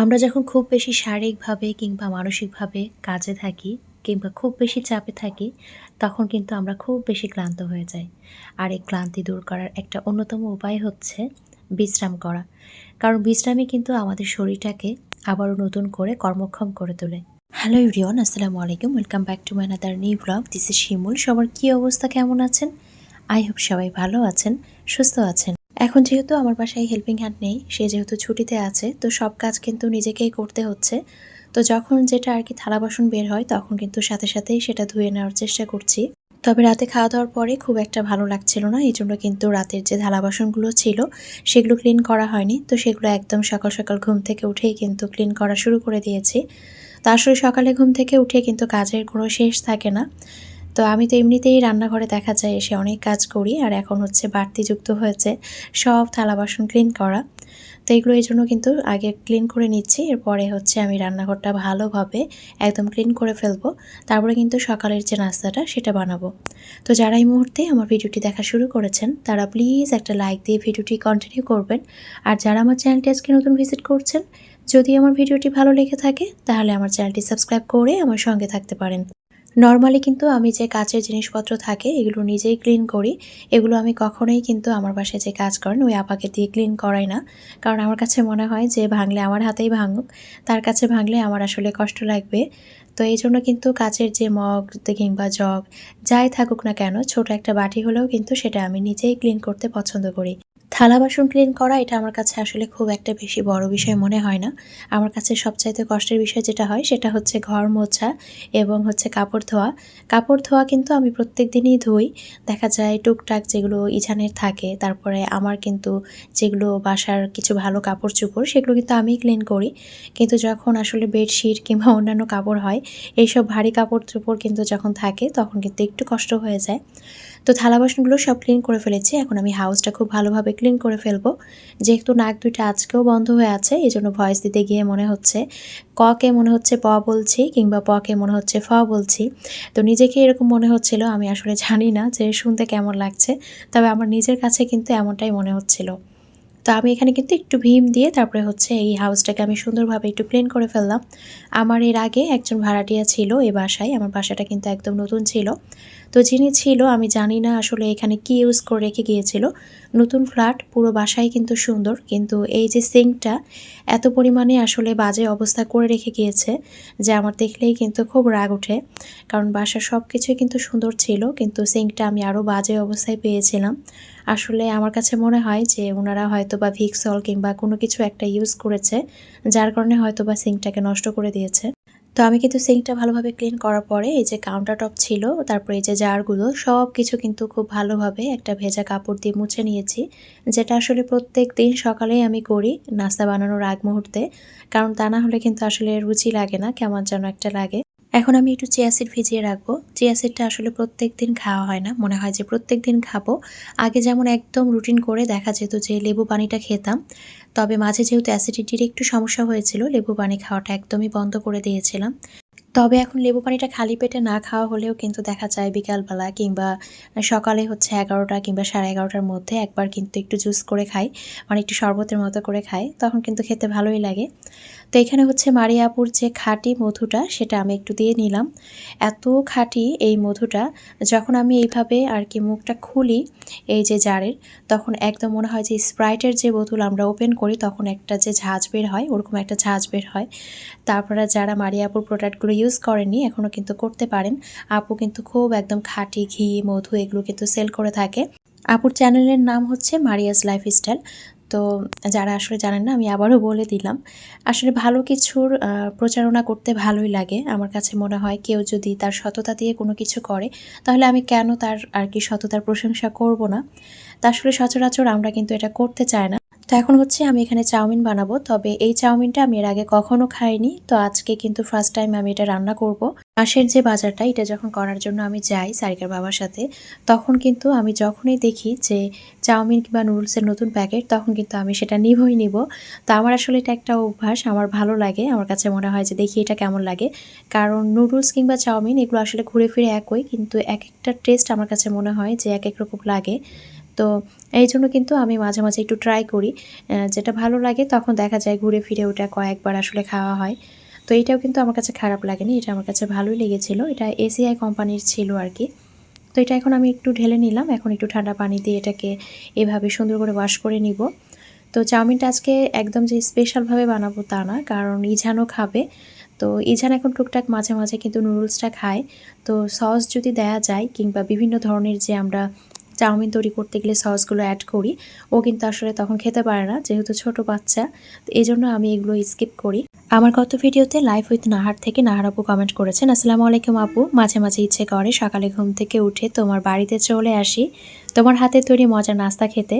আমরা যখন খুব বেশি শারীরিকভাবে কিংবা মানসিকভাবে কাজে থাকি কিংবা খুব বেশি চাপে থাকি, তখন কিন্তু আমরা খুব বেশি ক্লান্ত হয়ে যাই। আর এই ক্লান্তি দূর করার একটা অন্যতম উপায় হচ্ছে বিশ্রাম করা। কারণ বিশ্রামই কিন্তু আমাদের শরীরটাকে আবারও নতুন করে কর্মক্ষম করে তোলে। হ্যালো ইউরিয়ন আসসালামু আলাইকুম। Welcome back to my another new blog. This is Shimul. সবার কী অবস্থা? কেমন আছেন? আই হোপ সবাই ভালো আছেন, সুস্থ আছেন। এখন যেহেতু আমার বাসায় হেল্পিং হ্যান্ড নেই, সে যেহেতু ছুটিতে আছে, তো সব কাজ কিন্তু নিজেকেই করতে হচ্ছে। তো যখন যেটা আর কি থালা বাসন বের হয়, তখন কিন্তু সাথে সাথেই সেটা ধুয়ে নেওয়ার চেষ্টা করছি। তবে রাতে খাওয়া দাওয়ার পরে খুব একটা ভালো লাগছিল না এই জন্য কিন্তু রাতের যে থালা বাসনগুলো ছিল, সেগুলো ক্লিন করা হয়নি। তো সেগুলো একদম সকাল সকাল ঘুম থেকে উঠেই কিন্তু ক্লিন করা শুরু করে দিয়েছি। তা আসলে সকালে ঘুম থেকে উঠে কিন্তু কাজের কোনো শেষ থাকে না। তো আমি তো এমনিতেই রান্নাঘরে দেখা যায় এসে অনেক কাজ করি, আর এখন হচ্ছে বাড়তি যুক্ত হয়েছে সব থালা বাসন ক্লিন করা। তো এগুলো এই জন্য কিন্তু আগে ক্লিন করে নিচ্ছি, এরপরে হচ্ছে আমি রান্নাঘরটা ভালোভাবে একদম ক্লিন করে ফেলব। তারপরে কিন্তু সকালের যে নাস্তাটা সেটা বানাবো। তো যারা এই মুহূর্তে আমার ভিডিওটি দেখা শুরু করেছেন, তারা প্লিজ একটা লাইক দিয়ে ভিডিওটি কন্টিনিউ করবেন। আর যারা আমার চ্যানেলটি আজকে নতুন ভিজিট করছেন, যদি আমার ভিডিওটি ভালো লেগে থাকে, তাহলে আমার চ্যানেলটি সাবস্ক্রাইব করে আমার সঙ্গে থাকতে পারেন। নর্মালি কিন্তু আমি যে কাচের জিনিসপত্র থাকে, এগুলো নিজেই ক্লিন করি। এগুলো আমি কখনোই কিন্তু আমার বাসায় যে কাজ করেন, ওই আপাকে দিয়ে ক্লিন করাই না। কারণ আমার কাছে মনে হয় যে ভাঙলে আমার হাতেই ভাঙুক, তার কাছে ভাঙলে আমার আসলে কষ্ট লাগবে। তো এই জন্য কিন্তু কাচের যে মগ কিংবা জগ, যাই থাকুক না কেন, ছোট একটা বাটি হলেও কিন্তু সেটা আমি নিজেই ক্লিন করতে পছন্দ করি। থালা বাসন ক্লিন করা, এটা আমার কাছে আসলে খুব একটা বেশি বড় বিষয় মনে হয় না। আমার কাছে সবচাইতে কষ্টের বিষয় যেটা হয়, সেটা হচ্ছে ঘর মোছা এবং হচ্ছে কাপড় ধোয়া। কাপড় ধোয়া কিন্তু আমি প্রত্যেক দিনই ধুই। দেখা যায় টুকটাক যেগুলো ইছানের থাকে, তারপরে আমার কিন্তু যেগুলো বাসার কিছু ভালো কাপড় চোপড়, সেগুলো কিন্তু আমি ক্লিন করি। কিন্তু যখন আসলে বেডশিট কিংবা অন্যান্য কাপড় হয়, এইসব ভারী কাপড় চোপড় কিন্তু যখন থাকে, তখন কিন্তু একটু কষ্ট হয়ে যায়। তো থালা বাসনগুলো সব ক্লিন করে ফেলেছি। এখন আমি হাউসটা খুব ভালোভাবে ক্লিন করে ফেলব। যেহেতু নাক দুইটা আজকেও বন্ধ হয়ে আছে এই জন্য ভয়েস দিতে গিয়ে মনে হচ্ছে ককে মনে হচ্ছে প বলছি কিংবা পকে মনে হচ্ছে ফ বলছি। তো নিজেকে এরকম মনে হচ্ছিল, আমি আসলে জানি না যে শুনতে কেমন লাগছে, তবে আমার নিজের কাছে কিন্তু এমনটাই মনে হচ্ছিল। তো আমি এখানে কিন্তু একটু ভীম দিয়ে তারপরে হচ্ছে এই হাউসটাকে আমি সুন্দরভাবে একটু ক্লিন করে ফেললাম। আমার এর আগে একজন ভাড়াটিয়া ছিল এই বাসায়, আমার বাসাটা কিন্তু একদম নতুন ছিল। তো যিনি ছিল, আমি জানি না আসলে এখানে কি ইউজ করে রেখে গিয়েছিল। নতুন ফ্ল্যাট পুরো বাসাই কিন্তু সুন্দর, কিন্তু এই যে সিঙ্কটা এত পরিমাণে আসলে বাজে অবস্থা করে রেখে গিয়েছে যে আমার দেখলেই কিন্তু খুব রাগ ওঠে। কারণ বাসার সব কিছুই কিন্তু সুন্দর ছিল, কিন্তু সিঙ্কটা আমি আরও বাজে অবস্থায় পেয়েছিলাম। আসলে আমার কাছে মনে হয় যে ওনারা হয়তো বা ভিক্সল কিংবা কোনো কিছু একটা ইউজ করেছে, যার কারণে হয়তো বা সিঙ্কটাকে নষ্ট করে দিয়েছে। তো আমি কিন্তু সিঙ্কটা ভালোভাবে ক্লিন করার পরে এই যে কাউন্টার টপ ছিল, তারপরে এই যে জারগুলো সব কিছু কিন্তু খুব ভালোভাবে একটা ভেজা কাপড় দিয়ে মুছে নিয়েছি। যেটা আসলে প্রত্যেক দিন সকালেই আমি করি নাস্তা বানানোর আগ মুহূর্তে, কারণ তা না হলে কিন্তু আসলে রুচি লাগে না, কেমন যেন একটা লাগে। এখন আমি একটু চিয়াসিড ভিজিয়ে রাখব। চিয়াসিডটা আসলে প্রত্যেক দিন খাওয়া হয় না। মনে হয় যে প্রত্যেক দিন খাব। আগে যেমন একদম রুটিন করে দেখা যেত যে লেবু পানিটা খেতাম। তবে মাঝে যেহেতু অ্যাসিডিটির একটু সমস্যা হয়েছিল, লেবু পানি খাওয়াটা একদমই বন্ধ করে দিয়েছিলাম। তবে এখন লেবু পানিটা খালি পেটে না খাওয়া হলেও কিন্তু দেখা যায় বিকালবেলা কিংবা সকালে হচ্ছে এগারোটা কিংবা সাড়ে এগারোটার মধ্যে একবার কিন্তু একটু জুস করে খাই। মানে একটু শরবতের মতো করে খাই। তখন কিন্তু খেতে ভালোই লাগে। তো এখানে হচ্ছে মারিয়াপুর যে খাঁটি মধুটা, সেটা আমি একটু দিয়ে নিলাম। এত খাঁটি এই মধুটা, যখন আমি এইভাবে আর কি মুখটা খুলি এই যে জারের, তখন একদম মনে হয় যে স্প্রাইটের যে বোতল আমরা ওপেন করি, তখন একটা যে ঝাঁজ বের হয়, ওরকম একটা ঝাঁজ বের হয়। তারপরে যারা মারিয়াপুর প্রোডাক্টগুলো ইউজ করেনি এখনও কিন্তু করতে পারেন। আপু কিন্তু খুব একদম খাঁটি ঘি, মধু, এগুলো কিন্তু সেল করে থাকে। আপুর চ্যানেলের নাম হচ্ছে মারিয়াস লাইফস্টাইল। তো যারা আসলে জানেন না, আমি আবারও বলে দিলাম, আসলে ভালো কিছুর প্রচারণা করতে ভালোই লাগে। আমার কাছে মনে হয় কেউ যদি তার সততা দিয়ে কোনো কিছু করে, তাহলে আমি কেন তার আর কি সততার প্রশংসা করব না? তা আসলে সচরাচর আমরা কিন্তু এটা করতে চাই না। তো এখন হচ্ছে আমি এখানে চাউমিন বানাবো। তবে এই চাউমিনটা আমি এর আগে কখনো খাইনি। তো আজকে কিন্তু ফার্স্ট টাইম আমি এটা রান্না করব। পাশের যে বাজারটা, এটা যখন করার জন্য আমি যাই সারিকার বাবার সাথে, তখন কিন্তু আমি যখনই দেখি যে চাউমিন কিংবা নুডলসের নতুন প্যাকেট, তখন কিন্তু আমি সেটা নিবই নিব। তো আমার আসলে এটা একটা অভ্যাস, আমার ভালো লাগে। আমার কাছে মনে হয় যে দেখি এটা কেমন লাগে। কারণ নুডলস কিংবা চাউমিন এগুলো আসলে ঘুরে ফিরে একই, কিন্তু এক একটা টেস্ট আমার কাছে মনে হয় যে এক এক রকম লাগে। তো এই জন্য কিন্তু আমি মাঝে মাঝে একটু ট্রাই করি। যেটা ভালো লাগে তখন দেখা যায় ঘুরে ফিরে ওটা কয়েকবার আসলে খাওয়া হয়। তো এটাও কিন্তু আমার কাছে খারাপ লাগেনি, এটা আমার কাছে ভালোই লেগেছিল। এটা এসিআই কোম্পানির ছিল আর কি। তো এটা এখন আমি একটু ঢেলে নিলাম, এখন একটু ঠান্ডা পানি দিয়ে এটাকে এভাবে সুন্দর করে ওয়াশ করে নিব। তো চাউমিনটা আজকে একদম যে স্পেশালভাবে বানাবো তা না, কারণ ইঝানও খাবে। তো ইঝান এখন টুকটাক মাঝে মাঝে কিন্তু নুডলসটা খায়। তো সস যদি দেয়া যায় কিংবা বিভিন্ন ধরনের যে আমরা চাউমিন তৈরি করতে গেলে সসগুলো অ্যাড করি। ও কিন্তু আসলে তখন খেতে পারে না, যেহেতু ছোট বাচ্চা। তো এই জন্য আমি এগুলো স্কিপ করি। আমার গত ভিডিওতে লাইফ উইথ নাহার থেকে নাহার আপু কমেন্ট করেছেন, আসসালামু আলাইকুম আপু। মাঝে মাঝে ইচ্ছে করে সকালে ঘুম থেকে উঠে তোমার বাড়িতে চলে আসি। তোমার হাতে তৈরি মজার নাস্তা খেতে।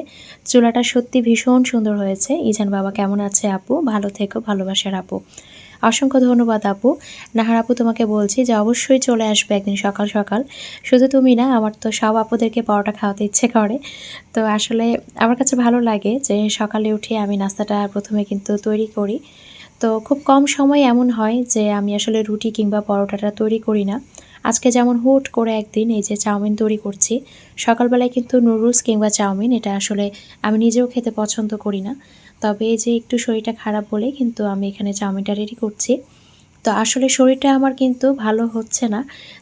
চুলাটা সত্যি ভীষণ সুন্দর হয়েছে। ইজান বাবা কেমন আছে আপু? ভালো থেকো, ভালোবাসার আপু। অসংখ্য ধন্যবাদ আপু। নাহার আপু, তোমাকে বলছি যে অবশ্যই চলে আসবে একদিন সকাল সকাল। শুধু তুমি না, আমার তো সব আপুদেরকে পরোটা খাওয়াতে ইচ্ছে করে। তো আসলে আমার কাছে ভালো লাগে যে সকালে উঠে আমি নাস্তাটা প্রথমে কিন্তু তৈরি করি। তো খুব কম সময় এমন হয় যে আমি আসলে রুটি কিংবা পরোটাটা তৈরি করি না। আজকে যেমন হুট করে একদিন এই যে চাউমিন তৈরি করছি, সকালবেলায় কিন্তু নুডলস কিংবা চাউমিন, এটা আসলে আমি নিজেও খেতে পছন্দ করি না। তবে যে একটু শরীরটা খারাপ বলে কিন্তু আমি এখানে চাউমিনটা রেডি করছি। তো আসলে শরীরটা আমার কিন্তু ভালো হচ্ছে না।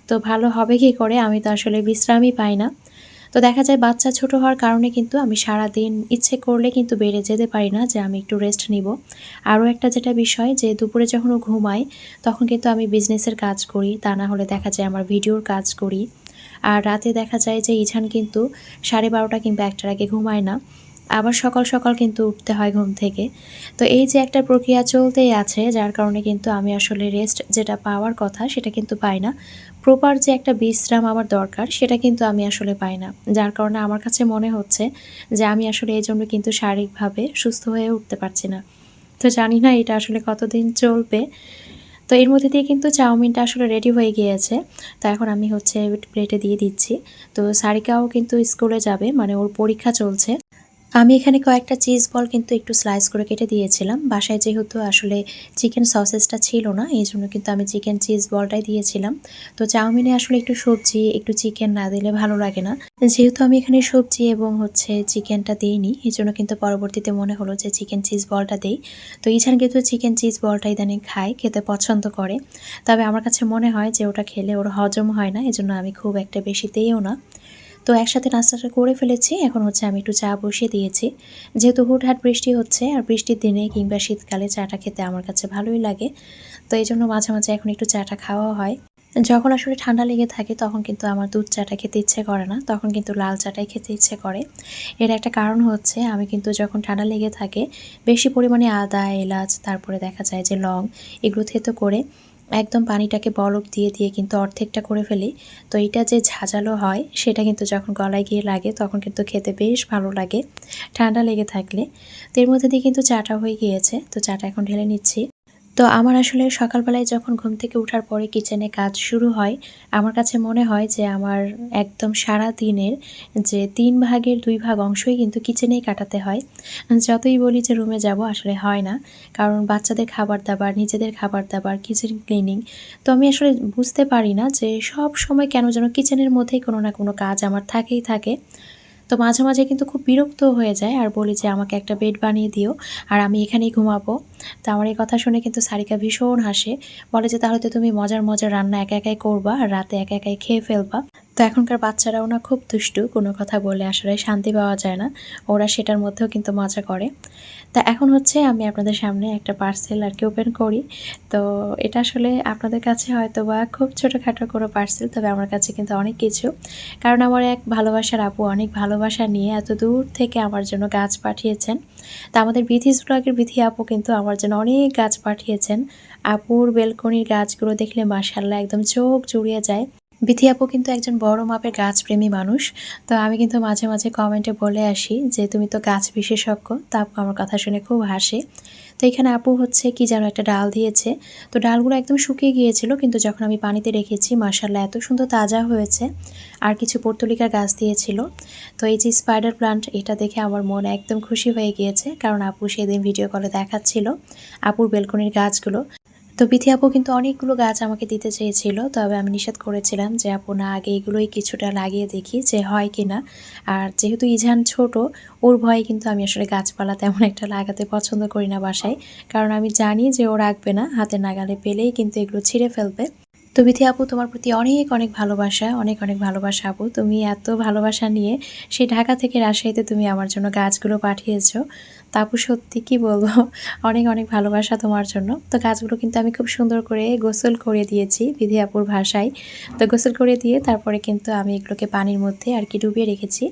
তো ভালো হবে কি করে আমি তো আসলে বিশ্রামই পাই না। তো দেখা যায় বাচ্চা ছোট হওয়ার কারণে কিন্তু আমি সারা দিন ইচ্ছে করলে কিন্তু বেড়ে যেতে পারি না যে আমি একটু রেস্ট নিব। আরও একটা যেটা বিষয় যে দুপুরে যখন ও তখন কিন্তু আমি বিজনেসের কাজ করি, তা না হলে দেখা যায় আমার ভিডিওর কাজ করি। আর রাতে দেখা যায় যে ইঝান কিন্তু সাড়ে বারোটা কিংবা একটার আগে ঘুমায় না। আবার সকাল সকাল কিন্তু উঠতে হয় ঘুম থেকে। তো এই যে একটা প্রক্রিয়া চলতেই আছে, যার কারণে কিন্তু আমি আসলে রেস্ট যেটা পাওয়ার কথা সেটা কিন্তু পাই না। প্রপার যে একটা বিশ্রাম আমার দরকার সেটা কিন্তু আমি আসলে পাই না। যার কারণে আমার কাছে মনে হচ্ছে যে আমি আসলে এই জন্য কিন্তু শারীরিকভাবে সুস্থ হয়ে উঠতে পারছি না। তো জানি না এটা আসলে কতদিন চলবে। তো এর মধ্যে দিয়ে কিন্তু চাউমিনটা আসলে রেডি হয়ে গিয়েছে। তো এখন আমি হচ্ছে প্লেটে দিয়ে দিচ্ছি। তো সারিকাও কিন্তু স্কুলে যাবে মানে ওর পরীক্ষা চলছে। আমি এখানে কয়েকটা চিজ বল কিন্তু একটু স্লাইস করে কেটে দিয়েছিলাম। বাসায় যেহেতু আসলে চিকেন সসেসটা ছিল না এই জন্য কিন্তু আমি চিকেন চিজ বলটাই দিয়েছিলাম। তো চাউমিনে আসলে একটু সবজি, একটু চিকেন না দিলে ভালো লাগে না। যেহেতু আমি এখানে সবজি এবং হচ্ছে চিকেনটা দিইনি এই জন্য কিন্তু পরবর্তীতে মনে হলো যে চিকেন চিজ বলটা দিই। তো ইছান কিন্তু চিকেন চিজ বলটা ইদানিং খায়, খেতে পছন্দ করে। তবে আমার কাছে মনে হয় যে ওটা খেলে ওর হজম হয় না এজন্য আমি খুব একটা বেশি দিইও না। তো একসাথে নাস্তাটা করে ফেলেছি। এখন হচ্ছে আমি একটু চা বসিয়ে দিয়েছি। যেহেতু হুটহাট বৃষ্টি হচ্ছে, আর বৃষ্টির দিনে কিংবা শীতকালে চাটা খেতে আমার কাছে ভালোই লাগে। তো এই জন্য মাঝে মাঝে এখন একটু চাটা খাওয়া হয়। যখন আসলে ঠান্ডা লেগে থাকে, তখন কিন্তু আমার দুধ চাটা খেতে ইচ্ছে করে না। তখন কিন্তু লাল চাটাই খেতে ইচ্ছে করে। এর একটা কারণ হচ্ছে, আমি কিন্তু যখন ঠান্ডা লেগে থাকে, বেশি পরিমাণে আদা, এলাচ, তারপরে দেখা যায় যে লং, এগুলো থেতো করে একদম পানিটাকে বরফ দিয়ে দিয়ে কিন্তু অর্ধেকটা করে ফেলি। তো এটা যে ঝাঁঝালো হয়, সেটা কিন্তু যখন গলায় গিয়ে লাগে, তখন কিন্তু খেতে বেশ ভালো লাগে, ঠান্ডা লেগে থাকলে। তো এর মধ্যে দিয়ে কিন্তু চাটা হয়ে গিয়েছে। তো চাটা এখন ঢেলে নিচ্ছি। তো আমার আসলে সকালবেলায় যখন ঘুম থেকে ওঠার পরে কিচেনে কাজ শুরু হয়, আমার কাছে মনে হয় যে আমার একদম সারা দিনের যে তিন ভাগের দুই ভাগ অংশই কিন্তু কিচেনেই কাটাতে হয়। যতই বলি যে রুমে যাব আসলে হয় না, কারণ বাচ্চাদের খাবার দাবার, নিজেদের খাবার দাবার, কিচেন ক্লিনিং, তো আমি আসলে বুঝতে পারি না যে সব সময় কেন যেন কিচেনের মধ্যেই কোনো না কোনো কাজ আমার থাকেই থাকে। তো মাঝে মাঝে কিন্তু খুব বিরক্ত হয়ে যায় আর বলি যে, আমাকে একটা বেড বানিয়ে দিও আর আমি এখানেই ঘুমাবো। তো আমার এই কথা শুনে কিন্তু সারিকা ভীষণ হাসে। বলে যে, তাহলে তো তুমি মজার মজার রান্না একা একাই করবা আর রাতে একা একাই খেয়ে ফেলবা। তো এখনকার বাচ্চারাও না খুব দুষ্টু, কোনো কথা বলে আসলে শান্তি পাওয়া যায় না। ওরা সেটার মধ্যেও কিন্তু মজা করে। তা এখন হচ্ছে আমি আপনাদের সামনে একটা পার্সেল আর কি ওপেন করি। তো এটা আসলে আপনাদের কাছে হয়তো বা খুব ছোটোখাটো কোনো পার্সেল তবে আমার কাছে কিন্তু অনেক কিছু। কারণ আমার এক ভালোবাসার আপু অনেক ভালোবাসা নিয়ে এত দূর থেকে আমার জন্য গাছ পাঠিয়েছেন। তা আমাদের বিথিস ব্লগের বিথি আপু কিন্তু আমার জন্য অনেক গাছ পাঠিয়েছেন। আপুর বেলকনির গাছগুলো দেখলে মাসাল্লাহ একদম চোখ জুড়িয়ে যায়। বিথি আপু কিন্তু একজন বড় মাপের গাছপ্রেমী মানুষ। তো আমি কিন্তু মাঝে মাঝে কমেন্টে বলে আসি যে, তুমি তো গাছ বিশেষজ্ঞ। তা আপু আমার কথা শুনে খুব হাসে। তো এখানে আপু হচ্ছে কি যেন একটা ডাল দিয়েছে। তো ডালগুলো একদম শুকিয়ে গিয়েছিল, কিন্তু যখন আমি পানিতে রেখেছি মার্শাল্লাহ এত সুন্দর তাজা হয়েছে। আর কিছু পর্তুলিকার গাছ দিয়েছিল। তো এই যে স্পাইডার প্লান্ট এটা দেখে আমার মন একদম খুশি হয়ে গিয়েছে। কারণ আপু সেদিন ভিডিও কলে দেখাচ্ছিল আপুর বেলকনির গাছগুলো। তো বিথি আপু কিন্তু অনেকগুলো গাছ আমাকে দিতে চেয়েছিল, তবে আমি নিষেধ করেছিলাম যে আপু না, আগে এগুলোই কিছুটা লাগিয়ে দেখি যে হয় কি না। আর যেহেতু ইঝান ছোট, ওর ভয়ে কিন্তু আমি আসলে গাছপালা তেমন একটা লাগাতে পছন্দ করি না বাসায়। কারণ আমি জানি যে ও রাখবে না হাতে নাগালে পেলেই কিন্তু এগুলো ছিঁড়ে ফেলবে। তো বিথি আপু, তোমার প্রতি অনেক অনেক ভালোবাসা, অনেক অনেক ভালোবাসা আপু। তুমি এত ভালোবাসা নিয়ে সেই ঢাকা থেকে রাজশাহীতে তুমি আমার জন্য গাছগুলো পাঠিয়েছো। তা আপু সত্যি কি বলব? অনেক অনেক ভালোবাসা তোমার জন্য। তো গাছগুলো কিন্তু আমি খুব সুন্দর করে গোসল করে দিয়েছি বিধি আপুর ভাষায়। তো গোসল করে দিয়ে তারপরে কিন্তু আমি এগুলোকে পানির মধ্যে আর কি ডুবিয়ে রেখেছি।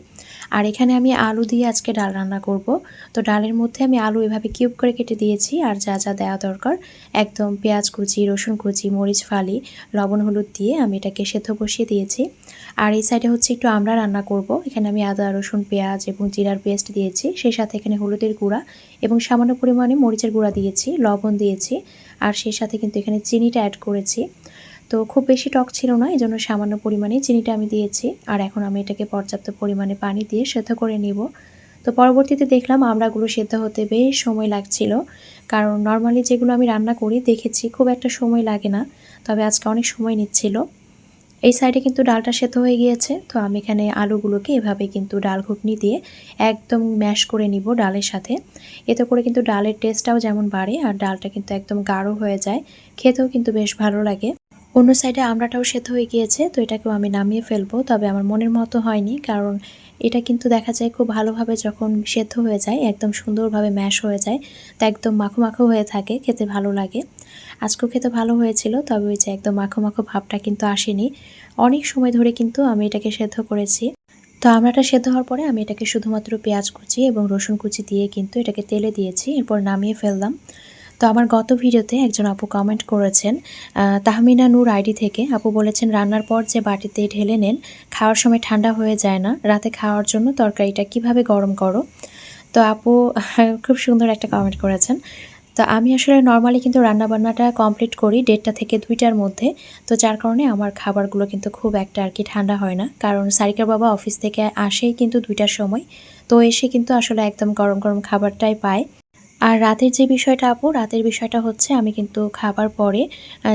আর এখানে আমি আলু দিয়ে আজকে ডাল রান্না করব। তো ডালের মধ্যে আমি আলু এভাবে কিউব করে কেটে দিয়েছি আর যা যা দেওয়া দরকার, একদম পেঁয়াজ কুচি, রসুন কুচি, মরিচ, ফালি, লবণ, হলুদ দিয়ে আমি এটাকে সেদ্ধ বসিয়ে দিয়েছি। আর এই সাইডে হচ্ছে একটু আমরা রান্না করব। এখানে আমি আদা, রসুন, পেঁয়াজ এবং জিরার পেস্ট দিয়েছি। সেই সাথে এখানে হলুদের গুঁড়া এবং সামান্য পরিমাণে মরিচের গুঁড়া দিয়েছি, লবণ দিয়েছি আর সেই সাথে কিন্তু এখানে চিনিটা অ্যাড করেছি। তো খুব বেশি টক ছিল না এই জন্য সামান্য পরিমাণে চিনিটা আমি দিয়েছি আর এখন আমি এটাকে পর্যাপ্ত পরিমাণে পানি দিয়ে সেদ্ধ করে নিব। তো পরবর্তীতে দেখলাম আমড়াগুলো সেদ্ধ হতে বেশ সময় লাগছিল, কারণ নর্মালি যেগুলো আমি রান্না করি, দেখেছি খুব একটা সময় লাগে না, তবে আজকে অনেক সময় নিচ্ছিল। এই সাইডে কিন্তু ডালটা সেদ্ধ হয়ে গিয়েছে, তো আমি এখানে আলুগুলোকে এভাবে কিন্তু ডাল ঘুটনি দিয়ে একদম ম্যাশ করে নিব ডালের সাথে। এতে করে কিন্তু ডালের টেস্টটাও যেমন বাড়ে আর ডালটা কিন্তু একদম গাঢ় হয়ে যায়, খেতেও কিন্তু বেশ ভালো লাগে। অন্য সাইডে আমড়াটাও সেদ্ধ হয়ে গিয়েছে, তো এটাকেও আমি নামিয়ে ফেলব, তবে আমার মনের মতো হয়নি কারণ এটা কিন্তু দেখা যায় খুব ভালোভাবে যখন সেদ্ধ হয়ে যায়, একদম সুন্দরভাবে ম্যাশ হয়ে যায়, তা একদম মাখো মাখো হয়ে থাকে, খেতে ভালো লাগে। আজকেও খেতে ভালো হয়েছিল, তবে ওই যে একদম মাখো মাখো ভাবটা কিন্তু আসেনি। অনেক সময় ধরে কিন্তু আমি এটাকে সেদ্ধ করেছি। তো আমরাটা সেদ্ধ হওয়ার পরে আমি এটাকে শুধুমাত্র পেঁয়াজ কুচি এবং রসুন কুচি দিয়ে কিন্তু এটাকে তেলে দিয়েছি, এরপর নামিয়ে ফেললাম। তো আমার গত ভিডিওতে একজন আপু কমেন্ট করেছেন তাহমিনা নূর আইডি থেকে। আপু বলেছেন, রান্নার পর যে বাটিতে ঢেলে নেন, খাওয়ার সময় ঠান্ডা হয়ে যায় না। রাতে খাওয়ার জন্য তরকারিটা কীভাবে গরম করো? তো আপু খুব সুন্দর একটা কমেন্ট করেছেন। তো আমি আসলে নর্মালি কিন্তু রান্নাবান্নাটা কমপ্লিট করি দেড়টা থেকে দুইটার মধ্যে। তো যার কারণে আমার খাবারগুলো কিন্তু খুব একটা আর কি ঠান্ডা হয় না। কারণ সারিকার বাবা অফিস থেকে আসেই কিন্তু দুইটার সময়। তো এসে কিন্তু আসলে একদম গরম গরম খাবারটাই পায়। আর রাতের যে বিষয়টা আপু, রাতের বিষয়টা হচ্ছে আমি কিন্তু খাবার পরে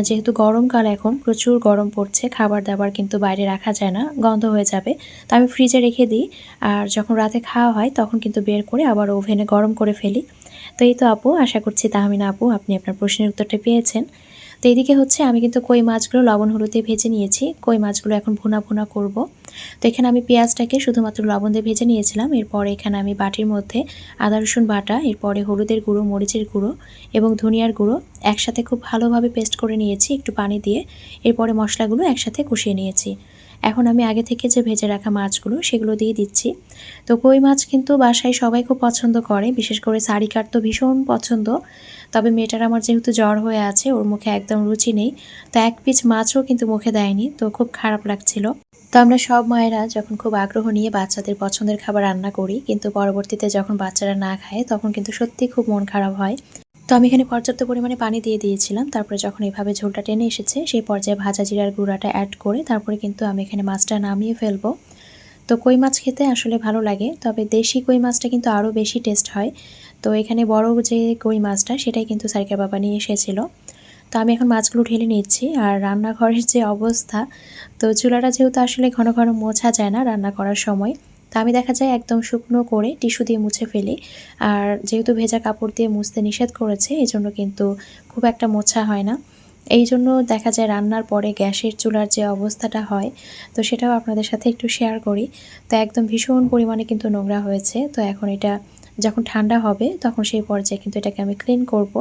যেহেতু গরমকাল এখন, প্রচুর গরম পড়ছে খাবার দাবার কিন্তু বাইরে রাখা যায় না, গন্ধ হয়ে যাবে। তো আমি ফ্রিজে রেখে দিই। আর যখন রাতে খাওয়া হয়, তখন কিন্তু বের করে আবার ওভেনে গরম করে ফেলি। তো এই তো আপু, আশা করছি তাহমিনা আপু, আপনি আপনার প্রশ্নের উত্তরটা পেয়েছেন। তো এদিকে হচ্ছে, আমি কিন্তু কই মাছগুলো লবণ হলুদে ভেজে নিয়েছি। কই মাছগুলো এখন ভুনা ভুনা করব। তো এখানে আমি পেঁয়াজটাকে শুধুমাত্র লবণ দিয়ে ভেজে নিয়েছিলাম। এরপরে এখানে আমি বাটির মধ্যে আদা, রসুন বাটা, এরপরে হলুদের গুঁড়ো, মরিচের গুঁড়ো এবং ধনিয়ার গুঁড়ো একসাথে খুব ভালোভাবে পেস্ট করে নিয়েছি। একটু পানি দিয়ে এরপরে মশলাগুলো একসাথে কষিয়ে নিয়েছি। এখন আমি আগে থেকে যে ভেজে রাখা মাছগুলো সেগুলো দিয়ে দিচ্ছি। তো কই মাছ কিন্তু বাসায় সবাই খুব পছন্দ করে, বিশেষ করে সারিকার তো ভীষণ পছন্দ। তবে মেয়েটার আমার যেহেতু জ্বর হয়ে আছে, ওর মুখে একদম রুচি নেই, তো এক পিচ মাছও কিন্তু মুখে দেয়নি, তো খুব খারাপ লাগছিল। তো আমরা সব মায়েরা যখন খুব আগ্রহ নিয়ে বাচ্চাদের পছন্দের খাবার রান্না করি, কিন্তু পরবর্তীতে যখন বাচ্চারা না খায়, তখন কিন্তু সত্যি খুব মন খারাপ হয়। তো আমি এখানে পর্যাপ্ত পরিমাণে পানি দিয়ে দিয়েছিলাম। তারপরে যখন এভাবে ঝোলটা টেনে এসেছে, সেই পর্যায়ে ভাজা জিরার গুঁড়াটা অ্যাড করে তারপরে কিন্তু আমি এখানে মাছটা নামিয়ে ফেলব। তো কই মাছ খেতে আসলে ভালো লাগে, তবে দেশি কই মাছটা কিন্তু আরও বেশি টেস্ট হয়। তো এখানে বড় যে কই মাছটা, সেটাই কিন্তু সারিকার বাবা নিয়ে এসেছিল। তো আমি এখন মাছগুলো ঢেলে নিচ্ছি, আর রান্নাঘরের যে অবস্থা, তো চুলাটা যেহেতু আসলে ঘন ঘন মোছা যায় না রান্না করার সময় তো আমি দেখা যায় একদম শুকনো করে টিস্যু দিয়ে মুছে ফেলি। আর যেহেতু ভেজা কাপড় দিয়ে মুছতে নিষেধ করেছে এই জন্য কিন্তু খুব একটা মোছা হয় না। এই জন্য দেখা যায় রান্নার পরে গ্যাসের চুলার যে অবস্থাটা হয়, তো সেটাও আপনাদের সাথে একটু শেয়ার করি। তো একদম ভীষণ পরিমাণে কিন্তু নোংরা হয়েছে। তো এখন এটা যখন ঠান্ডা হবে, তখন সেই পর্যায়ে কিন্তু এটাকে আমি ক্লিন করব।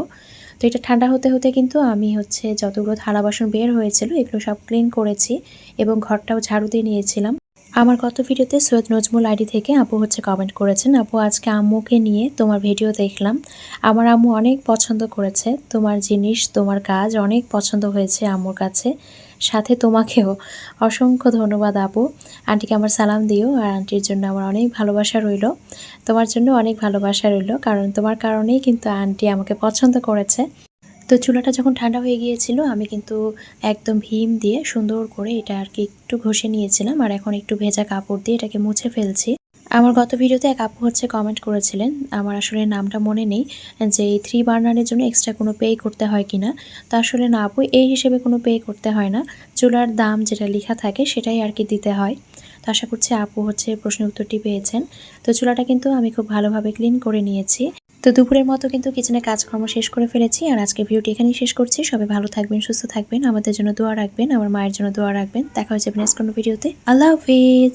তো এটা ঠান্ডা হতে হতে কিন্তু আমি হচ্ছে যতগুলো থালা বাসন বের হয়েছিল, এগুলো সব ক্লিন করেছি এবং ঘরটাও ঝাড়ু দিয়ে নিয়েছিলাম। আমার গত ভিডিওতে সৈয়দ নজমুল আইডি থেকে আপু হচ্ছে কমেন্ট করেছেন, আপু, আজকে আম্মুকে নিয়ে তোমার ভিডিও দেখলাম। আমার আম্মু অনেক পছন্দ করেছে। তোমার জিনিস, তোমার কাজ অনেক পছন্দ হয়েছে আম্মুর কাছে। সাথে তোমাকেও অসংখ্য ধন্যবাদ, আপু। আন্টিকে আমার সালাম দিও আর আন্টির জন্য আমার অনেক ভালোবাসা রইল। তোমার জন্য অনেক ভালোবাসা রইল, কারণ তোমার কারণেই কিন্তু আন্টি আমাকে পছন্দ করেছে। তো চুলাটা যখন ঠান্ডা হয়ে গিয়েছিল, আমি কিন্তু একদম ভীম দিয়ে সুন্দর করে এটা আর কি একটু ঘষে নিয়েছিলাম আর এখন একটু ভেজা কাপড় দিয়ে এটাকে মুছে ফেলছি। আমার গত ভিডিওতে এক আপু হচ্ছে কমেন্ট করেছিলেন, আমার আসলে নামটা মনে নেই, যে এই থ্রি বার্নারের জন্য এক্সট্রা কোনো পে করতে হয় কি না তো আসলে না আপু, এই হিসেবে কোনো পে করতে হয় না। চুলার দাম যেটা লেখা থাকে সেটাই আর কি দিতে হয়। তো আশা করছি আপু হচ্ছে প্রশ্নের উত্তরটি পেয়েছেন। তো চুলাটা কিন্তু আমি খুব ভালোভাবে ক্লিন করে নিয়েছি। তো দুপুরের মতো কিন্তু কিচেনে কাজকর্ম শেষ করে ফেলেছি, আর আজকে ভিডিওটি এখানেই শেষ করছি। সবাই ভালো থাকবেন, সুস্থ থাকবেন, আমাদের জন্য দোয়া রাখবেন, আমার মায়ের জন্য দোয়া রাখবেন। দেখা হয়েছে নেক্সট কোনো ভিডিওতে। আল্লাহ হাফিজ।